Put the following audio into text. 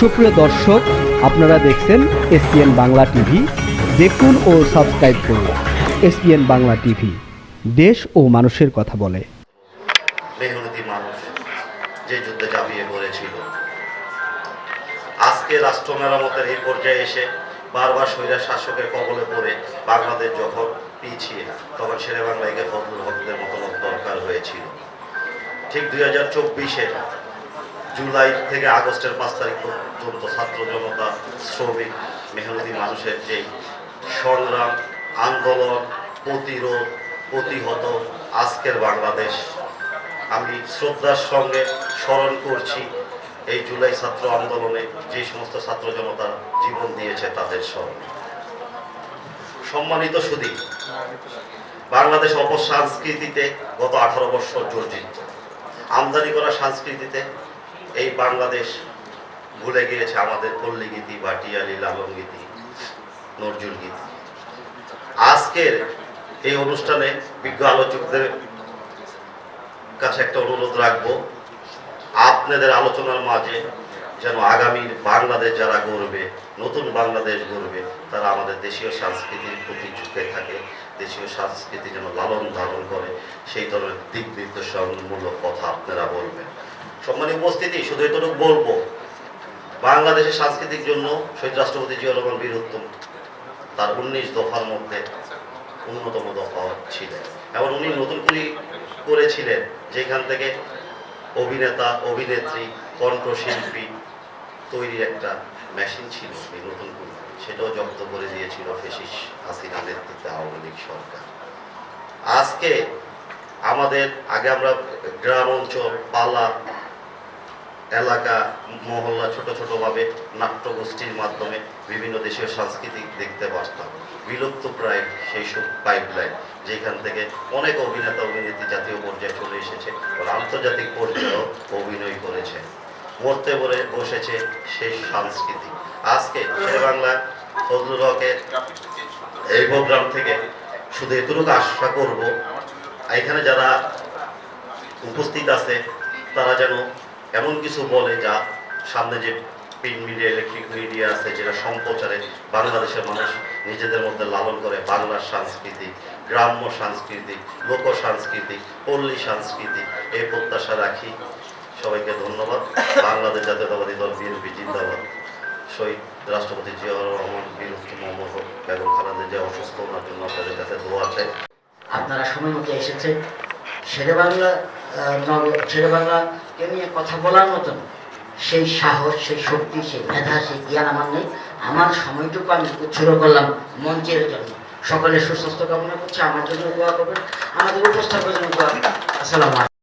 সুপ্রিয় দর্শক, আপনারা দেখছেন এসপিএন বাংলা টিভি। দেখুন ও সাবস্ক্রাইব করুন এসপিএন বাংলা টিভি। দেশ ও মানুষের কথা বলে। মেহনতি মানুষ যে যুদ্ধে পড়েছিল। আজকে রাষ্ট্র মেরামতের এই পর্যায়ে এসে বারবার শাসকের কবলে পড়ে বাংলাদেশ যখন পিছিয়ে, তখন শেরে বাংলাকে ফজলুল হকদের মতো লোক দরকার হয়েছিল। ঠিক দুই হাজার চব্বিশে জুলাই থেকে আগস্টের পাঁচ তারিখ পর্যন্ত ছাত্র জনতা, শ্রমিক, মেহনতি মানুষের যে সংগ্রাম, আন্দোলন, প্রতিরোধ, প্রতিহত আজকের বাংলাদেশ, আমি শ্রদ্ধার সঙ্গে স্মরণ করছি এই জুলাই ছাত্র আন্দোলনে যে সমস্ত ছাত্র জনতা জীবন দিয়েছে তাদের স্মরণে সম্মানিত সুদী, বাংলাদেশ অপসংস্কৃতিতে গত আঠারো বছর জর্জিত আমদানি করা সংস্কৃতিতে এই বাংলাদেশ ভুলে গিয়েছে আমাদের পল্লী গীতি ভাটিয়ালি লালন গীতি নজরুল গীতি আজকের এই অনুষ্ঠানে বিজ্ঞ আলোচকদের কাছে একটা অনুরোধ রাখব, আপনাদের আলোচনার মাঝে যেন আগামীর বাংলাদেশ যারা গড়বে, নতুন বাংলাদেশ গড়বে, তারা আমাদের দেশীয় সংস্কৃতির প্রতি ঝুঁকে থাকে, দেশীয় সংস্কৃতি যেন লালন ধারণ করে, সেই ধরনের দিক নির্দেশনমূলক কথা আপনারা বলবেন। সম্মানীয় উপস্থিতি, শুধু এতটুকু বলব, বাংলাদেশের সাংস্কৃতিক জন্য শহীদ রাষ্ট্রপতি জিয়া রহমান বীর উত্তম তার উনিশ দফার মধ্যে অন্যতম দফা ছিলেন। এবং উনি নতুন করে করেছিলেন, যেখান থেকে অভিনেতা, অভিনেত্রী, কণ্ঠশিল্পী তৈরির একটা মেশিন ছিল এই নতুন করে। সেটাও জব্দ করে দিয়েছিল ফেসিস হাসিনা নেতৃত্বে আওয়ামী লীগ সরকার। আজকে আমাদের, আগে আমরা গ্রাম অঞ্চল, পালা এলাকা, মহল্লা ছোট ছোটভাবে নাট্যগোষ্ঠীর মাধ্যমে বিভিন্ন দেশের সাংস্কৃতিক দেখতে পারতাম। বিলুপ্ত প্রায় সেই সব পাইপলাইন যেখান থেকে অনেক অভিনেতা, অভিনেত্রী জাতীয় পর্যায়ে চলে এসেছে এবং আন্তর্জাতিক পর্যায়েও অভিনয় করেছে। মরতে বলে বসেছে সেই সংস্কৃতি আজকে বাংলা ফজলুল হকের এই প্রোগ্রাম থেকে শুধু এতটুকু আশা করব, এখানে যারা উপস্থিত আছে, তারা যেন এমন কিছু বলে যা সামনে যে প্রিন্ট মিডিয়া ইলেকট্রিক মিডিয়া আছে, যেটা সম্প্রচারে বাংলাদেশের মানুষ নিজেদের মধ্যে লালন করে, বাংলার সংস্কৃতি, গ্রাম্য সংস্কৃতি, লোক সংস্কৃতি, পল্লী সংস্কৃতি, এই প্রত্যাশা রাখি। সবাইকে ধন্যবাদ। বাংলাদেশ জাতীয়তাবাদী দল বিএনপি জিন্দাবাদ। শহীদ রাষ্ট্রপতি জিয়াউর রহমান বীর মোহাম্মদ বেগম খালেদা জিয়া অসুস্থ, ওনার জন্য আপনাদের কাছে দোয়া চাই। আপনারা সময় মতো এসেছে শেরে বাংলা শেরে বাংলাকে নিয়ে কথা বলার মতন, সেই সাহস, সেই শক্তি, সেই মেধা, সেই জ্ঞান আমার নেই। আমার সময়টুকু আমি উৎসর্গ করলাম মঞ্চের জন্য। সকলের সুস্বাস্থ্য কামনা করছি, আমার জন্য দোয়া করবেন, আমাদের উপস্থাপনের জন্য দোয়া আসসালামু